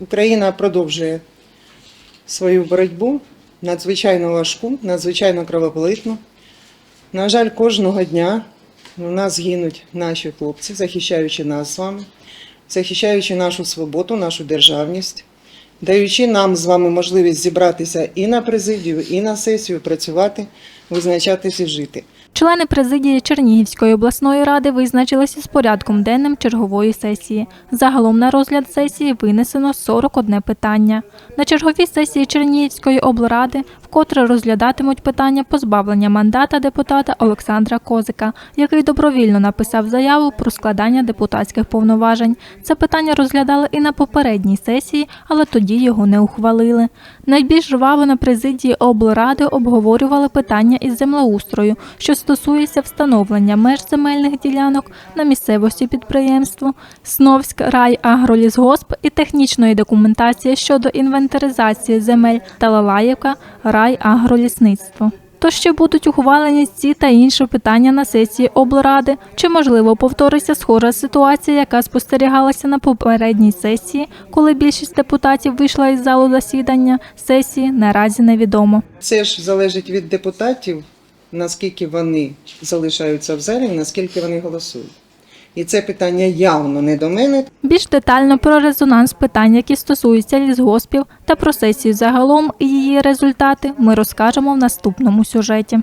Україна продовжує свою боротьбу надзвичайно важку, надзвичайно кровополитну. На жаль, кожного дня у нас гинуть наші хлопці, захищаючи нас з вами, захищаючи нашу свободу, нашу державність, даючи нам з вами можливість зібратися і на президію, і на сесію, працювати, визначатися і жити. Члени президії Чернігівської обласної ради визначилися з порядком денним чергової сесії. Загалом на розгляд сесії винесено 41 питання. На черговій сесії Чернігівської облради вкотре розглядатимуть питання позбавлення мандата депутата Олександра Козика, який добровільно написав заяву про складання депутатських повноважень. Це питання розглядали і на попередній сесії, але тоді його не ухвалили. Найбільш жваво на президії облради обговорювали питання із землеустрою, що стосується встановлення меж земельних ділянок на місцевості підприємству, Сновськ райагролісгосп і технічної документації щодо інвентаризації земель Талалаївка райагролісництво. То ще будуть ухвалені ці та інші питання на сесії облради, чи можливо повториться схожа ситуація, яка спостерігалася на попередній сесії, коли більшість депутатів вийшла із залу засідання сесії, наразі невідомо. Це ж залежить від депутатів, наскільки вони залишаються в залі, наскільки вони голосують. І це питання явно не до мене, Більш детально про резонанс питань, які стосуються лісгоспів, та про сесію загалом і її результати, ми розкажемо в наступному сюжеті.